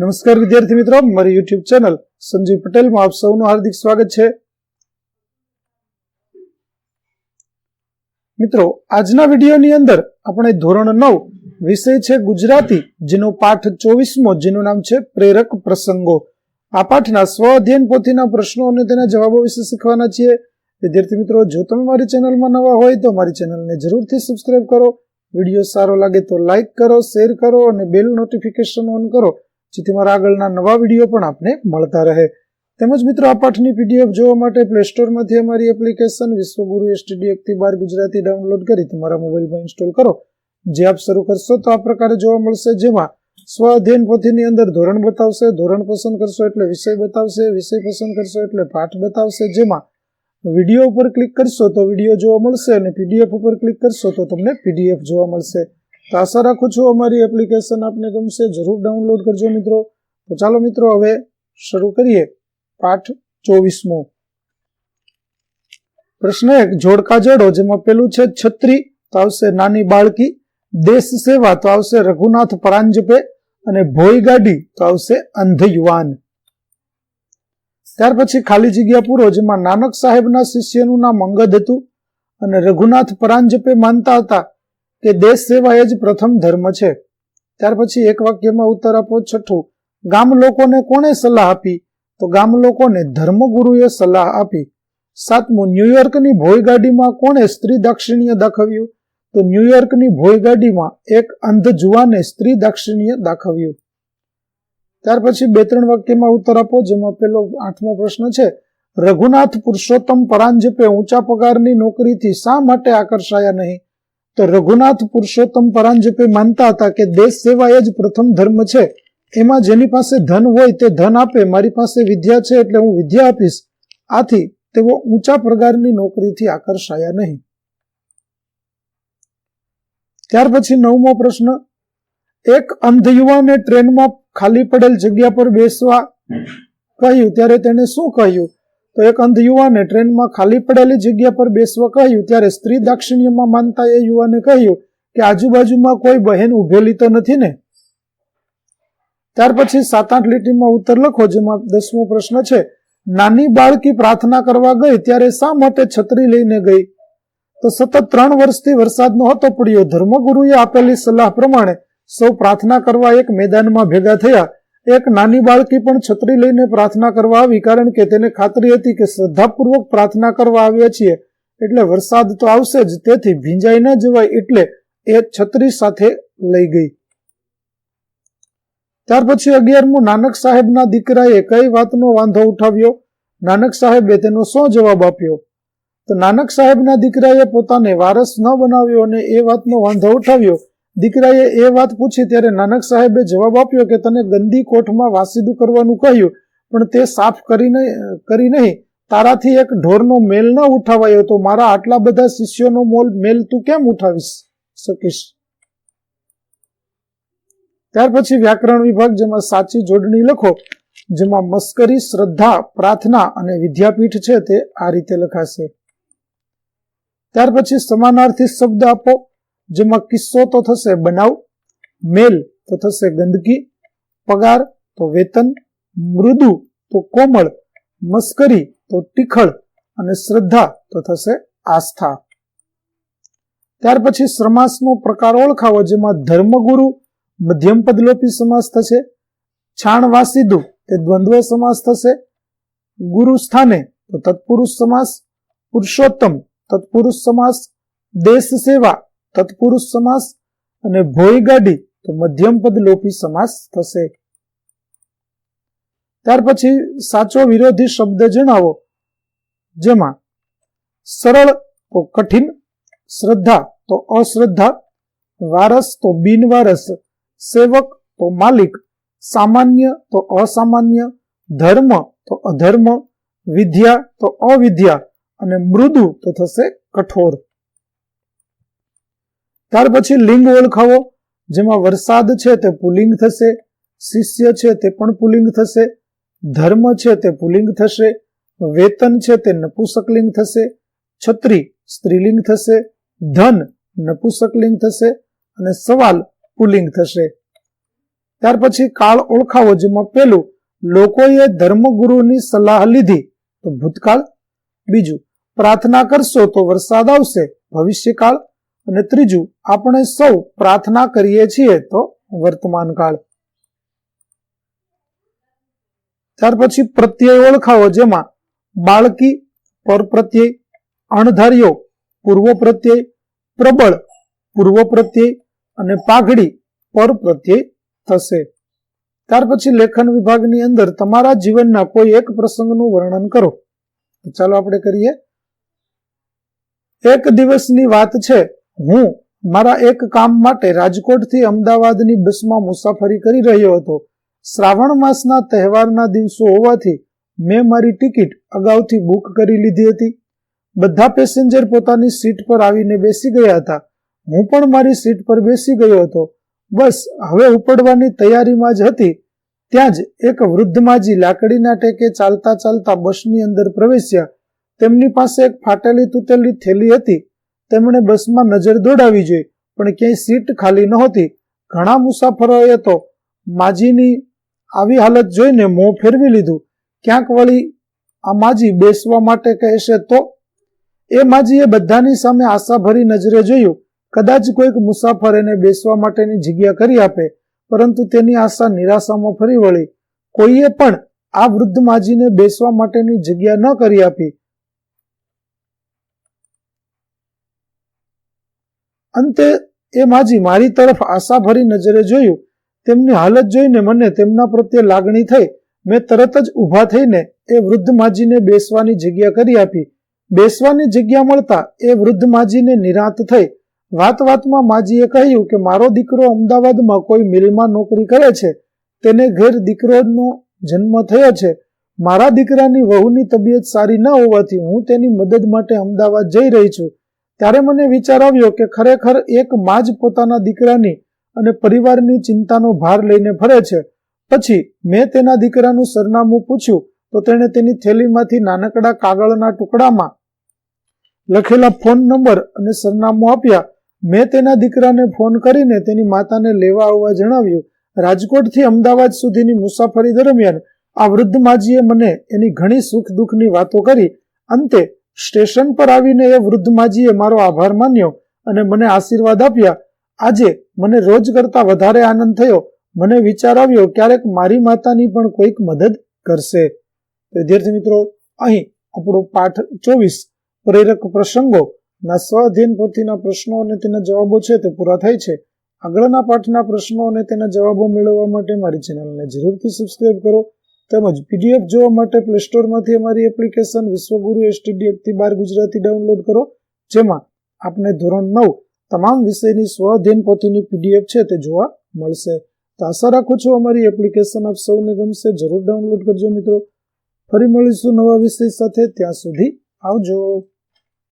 નમસ્કાર વિદ્યાર્થી મિત્રો, મારી યુટ્યુબ ચેનલ સંજીવ પટેલમાં આપ સૌનું હાર્દિક સ્વાગત છે. મિત્રો, આજના વિડીયોની અંદર આપણે ધોરણ નવ વિષય છે ગુજરાતી, જેનો પાઠ ચોવીસમો, જેનું નામ છે પ્રેરક પ્રસંગો. આ પાઠના સ્વ અધ્યયન પોથીના પ્રશ્નો અને તેના જવાબો વિશે શીખવાના છીએ. વિદ્યાર્થી મિત્રો, જો તમે મારી ચેનલમાં નવા હોય તો મારી ચેનલને જરૂરથી સબસ્ક્રાઇબ કરો. વીડિયો સારો લાગે તો લાઇક કરો શેર કરો અને બેલ નોટિફિકેશન ઓન કરો. જેથી મારા આગળના નવા વીડિયો પણ આપને મળતા રહે. તેમજ મિત્રો, આ પાઠની પીડીએફ જોવા માટે પ્લે સ્ટોરમાંથી અમારી એપ્લિકેશન વિશ્વગુરુ એસટીડી બાર ગુજરાતી ડાઉનલોડ કરી તમારા મોબાઈલમાં ઇન્સ્ટોલ કરો. જે આપ શરૂ કરશો તો આ પ્રકારે જોવા મળશે. જેમાં સ્વ અધ્યયન પોથીની અંદર ધોરણ બતાવશે, ધોરણ પસંદ કરશો એટલે વિષય બતાવશે, વિષય પસંદ કરશો એટલે પાઠ બતાવશે. જેમાં વીડિયો ઉપર ક્લિક કરશો તો વીડિયો જોવા મળશે અને પીડીએફ ઉપર ક્લિક કરશો તો તમને પીડીએફ જોવા મળશે. તો આશા રાખું છું અમારી એપ્લિકેશન આપને ગમશે. જરૂર ડાઉનલોડ કરજો મિત્રો. તો ચાલો મિત્રો, હવે શરૂ કરીએ પાઠ ચોવીસમો. પ્રશ્ન એક, જોડકા જોડો, જેમાં પેલું છે છત્રી, તો આવશે નાની બાળકી. દેશ સેવા, તો આવશે રઘુનાથ પરાંજપે. અને ભોઈ ગાડી તો આવશે અંધ યુવાન. ત્યાર પછી ખાલી જગ્યા પૂરો, જેમાં નાનક સાહેબના શિષ્યનું નામ અંગદ હતું. અને રઘુનાથ પરાંજપે માનતા હતા. કે દેશ સેવા એ જ પ્રથમ ધર્મ છે. ત્યાર પછી એક વાક્યમાં ઉત્તર આપો, છઠ્ઠું, ગામ લોકોને કોણે સલાહ આપી? તો ગામ લોકોને ધર્મગુરુએ સલાહ આપી. સાતમું ન્યુયોર્કની ભોય ગાડીમાં કોણે સ્ત્રી દાક્ષિણ્ય દાખવ્યું? તો ન્યુયોર્કની ભોય ગાડીમાં એક અંધ જુવાને સ્ત્રી દાક્ષિણ્ય દાખવ્યું. ત્યાર પછી બે ત્રણ વાક્યમાં ઉત્તર આપો, જેમાં પેલો આઠમો પ્રશ્ન છે, રઘુનાથ પુરુષોત્તમ પરાંજપે ઊંચા પગારની નોકરીથી શા માટે આકર્ષાયા નહીં? તો રઘુનાથ પુરુષોત્તમ પરાંજપે માનતા હતા કે દેશ સેવા એ જ પ્રથમ ધર્મ છે. એમાં જેની પાસે ધન હોય તે ધન આપે, મારી પાસે વિદ્યા છે એટલે હું વિદ્યા આપીશ. આથી તેઓ ઊંચા પ્રકારની નોકરીથી આકર્ષાયા નહીં. ત્યાર પછી નવમો પ્રશ્ન, એક અંધ યુવાને ટ્રેનમાં ખાલી પડેલ જગ્યા પર બેસવા કહ્યું, ત્યારે તેને શું કહ્યું? તો એક અંધ યુવાને ટ્રેનમાં ખાલી પડેલી જગ્યા પર બેસવા કહ્યું, ત્યારે સ્ત્રી દાક્ષિણ્યમાં માનતા એ યુવાને કહ્યું કે આજુબાજુમાં કોઈ બહેન ઉભેલી તો નથી ને? ત્યાર પછી સાત આઠ લીટીમાં ઉત્તર લખો, જેમાં દસમો પ્રશ્ન છે, નાની બાળકી પ્રાર્થના કરવા ગઈ, ત્યારે શા માટે છત્રી લઈને ગઈ? તો સતત ત્રણ વર્ષથી વરસાદ નહોતો પડ્યો. ધર્મગુરુએ આપેલી સલાહ પ્રમાણે સૌ પ્રાર્થના કરવા એક મેદાનમાં ભેગા થયા. એક નાની બાળકી પણ છત્રી લઈને પ્રાર્થના કરવા આવી, કારણ કે તેને ખાતરી હતી કે શ્રદ્ધાપૂર્વક પ્રાર્થના કરવા આવ્યા છીએ. એટલે વરસાદ તો આવશે જ, તેથી ભીંજાઈ ન જવાય એટલે એ છત્રી સાથે લઈ ગઈ. ત્યાર પછી અગિયારમું, નાનક સાહેબના દીકરાએ કઈ વાતનો વાંધો ઉઠાવ્યો? નાનક સાહેબે તેનો શું જવાબ આપ્યો. તો નાનક સાહેબના દીકરાએ પોતાને વારસ ન બનાવ્યો અને એ વાતનો વાંધો ઉઠાવ્યો. દીકરાએ એ વાત પૂછી ત્યારે નાનક સાહેબે જવાબ આપ્યો કે તને ગંદી કોઠમાં વાસીદું કરવાનું કહ્યું, પણ તે સાફ કરી કરી નહીં. તારાથી એક ઢોરનો મેલ ન ઉઠાવાયો તો મારા આટલા બધા શિષ્યોનો મોલ મેલ તું કેમ ઉઠાવીશ શકીશ? ત્યાર પછી વ્યાકરણ વિભાગ જેમાં સાચી જોડણી લખો, જેમાં મસ્કરી, શ્રદ્ધા, પ્રાર્થના અને વિદ્યાપીઠ છે તે આ રીતે લખાશે. ત્યાર પછી સમાનાર્થી શબ્દ આપો. જેમાં કિસ્સો તો થશે બનાવ, મેલ તો થશે ગંદકી, પગાર તો વેતન, મૃદુ તો કોમળ, મસ્કરી તો ટીખળ અને શ્રદ્ધા તો થશે આસ્થા. ત્યાર પછી સમાસનો પ્રકાર ઓળખાવો, જેમાં ધર્મગુરુ મધ્યમ પદલોપી સમાસ થશે, છાણવાસીદુ તે દ્વંદ્વ સમાસ થશે ગુરુ સ્થાને તો તત્પુરુષ સમાસ, પુરુષોત્તમ તત્પુરુષ સમાસ દેશ સેવા તત્પુરુષ સમાસ અને ભોય ગાડી તો મધ્યમ પદ લોપી સમાસ થશે. ત્યાર પછી સાચો વિરોધી શબ્દ જણાવો, જેમાં સરળ તો કઠિન, શ્રદ્ધા તો અશ્રદ્ધા, વારસ તો બિનવારસ, સેવક તો માલિક, સામાન્ય તો અસામાન્ય, ધર્મ તો અધર્મ, વિદ્યા તો અવિદ્યા અને મૃદુ તો થશે કઠોર. ત્યાર પછી લિંગ ઓળખાવો, જેમાં વરસાદ છે તે પુલિંગ થશે, શિષ્ય છે તે પણ પુલિંગ થશે, ધર્મ છે તે પુલિંગ થશે, વેતન છે તે નપુસકલિંગ થશે, છત્રી સ્ત્રીલિંગ થશે, ધન નપુસકલિંગ થશે અને સવાલ પુલિંગ થશે. ત્યાર પછી કાળ ઓળખાવો, જેમાં પેલું લોકોએ ધર્મગુરુની સલાહ લીધી, તો ભૂતકાળ. બીજું, પ્રાર્થના કરશો તો વરસાદ આવશે, ભવિષ્યકાળ. અને ત્રીજું, આપણે સૌ પ્રાર્થના કરીએ છીએ તો વર્તમાન કાળ. ત્યાર પછી પ્રત્યય ઓળખાવો, જેમાં બાળકી પર પ્રત્યય અણધાર્યો પૂર્વ પ્રત્યય, પ્રબળ પૂર્વ પ્રત્યય અને પાઘડી પર પ્રત્યય થશે. ત્યાર પછી લેખન વિભાગની અંદર તમારા જીવનના કોઈ એક પ્રસંગનું વર્ણન કરો. ચાલો આપણે કરીએ. એક દિવસની વાત છે હું મારા એક કામ માટે રાજકોટથી અમદાવાદની બસમાં મુસાફરી કરી રહ્યો હતો. શ્રાવણ માસના તહેવારના દિવસો હોવાથી મેં મારી ટિકિટ અગાઉથી બુક કરી લીધી હતી. બધા પેસેન્જર પોતાની સીટ પર આવીને બેસી ગયા હતા. હું પણ મારી સીટ પર બેસી ગયો હતો. બસ હવે ઉપડવાની તૈયારીમાં જ હતી. ત્યાં જ એક વૃદ્ધમાજી લાકડીના ટેકે ચાલતા ચાલતા બસની અંદર પ્રવેશ્યા. તેમની પાસે એક ફાટેલી તૂટેલી થેલી હતી. તેમણે બસમાં નજર દોડાવી જોઈ, પણ ક્યાંય સીટ ખાલી નહોતી. ઘણા મુસાફરોએ તો માજીની આવી હાલત જોઈને મોં ફેરવી લીધું. ક્યાંક વળી આ માજી બેસવા માટે કહેશે તો? એ માજીએ બધાની સામે આશાભરી નજરે જોયું. કદાચ કોઈક મુસાફર એને બેસવા માટેની જગ્યા કરી આપે, પરંતુ તેની આશા નિરાશામાં ફરી વળી. કોઈએ પણ આ વૃદ્ધ માજીને બેસવા માટેની જગ્યા ન કરી આપી. અંતે એ માજી, મારી તરફ આશાભરી નજરે જોયું, તેમની હાલત જોઈને મને તેમના પ્રત્યે લાગણી થઈ. મેં તરત જ ઊભા થઈને એ વૃદ્ધ માજીને બેસવાની જગ્યા કરી આપી. બેસવાની જગ્યા મળતા એ વૃદ્ધ માજીને નિરાંત થઈ. વાત વાતમાં માજીએ કહ્યું કે, મારો દીકરો અમદાવાદમાં કોઈ મિલમાં નોકરી કરે છે. તેને ઘેર દીકરોનો જન્મ થયો છે. મારા દીકરાની વહુની તબિયત સારી ન હોવાથી હું તેની મદદ માટે અમદાવાદ જઈ રહી છું. ત્યારે મને વિચાર આવ્યો કે ખરેખર એક માં જ પોતાના દીકરાની અને પરિવારની ચિંતાનો ભાર લઈને ફરે છે. પછી મેં તેના દીકરાનું સરનામું પૂછ્યું તો તેણે તેની થેલીમાંથી નાનકડા કાગળના ટુકડામાં લખેલા ફોન નંબર અને સરનામું આપ્યા. મેં તેના દીકરાને ફોન કરીને તેની માતાને લેવા આવવા જણાવ્યું. રાજકોટથી અમદાવાદ સુધીની મુસાફરી દરમિયાન આ વૃદ્ધ માજીએ મને એની ઘણી સુખ દુઃખની વાતો કરી. અંતે સ્ટેશન પર આવીને એ વૃદ્ધ માજીએ મારો આભાર માન્યો અને મને આશીર્વાદ આપ્યા. આજે મને રોજ કરતા વધારે આનંદ થયો. મને વિચાર આવ્યો, ક્યારેક મારી માતાની પણ કોઈક મદદ કરશે. વિદ્યાર્થી મિત્રો, અહીં આપણો પાઠ ચોવીસ, પ્રેરક પ્રસંગો. ના સ્વાધીન પોથીના પ્રશ્નો અને તેના જવાબો છે તે પૂરા થાય છે. આગળના પાઠના પ્રશ્નો અને તેના જવાબો મેળવવા માટે મારી ચેનલને જરૂરથી સબસ્ક્રાઈબ કરો. તેમજ પીડીએફ જોવા માટે પ્લે સ્ટોરમાંથી અમારી એપ્લિકેશન વિશ્વગુરુ એસટીડી એકથી બાર ગુજરાતી ડાઉનલોડ કરો, જેમાં આપને ધોરણ નવ તમામ વિષયની સ્વઅધ્યયન પોથીની પીડીએફ છે તે જોવા મળશે. તો આશા રાખું છું અમારી એપ્લિકેશન આપ સૌને ગમશે, જરૂર ડાઉનલોડ કરજો મિત્રો. ફરી મળીશું નવા વિષય સાથે, ત્યાં સુધી આવજો.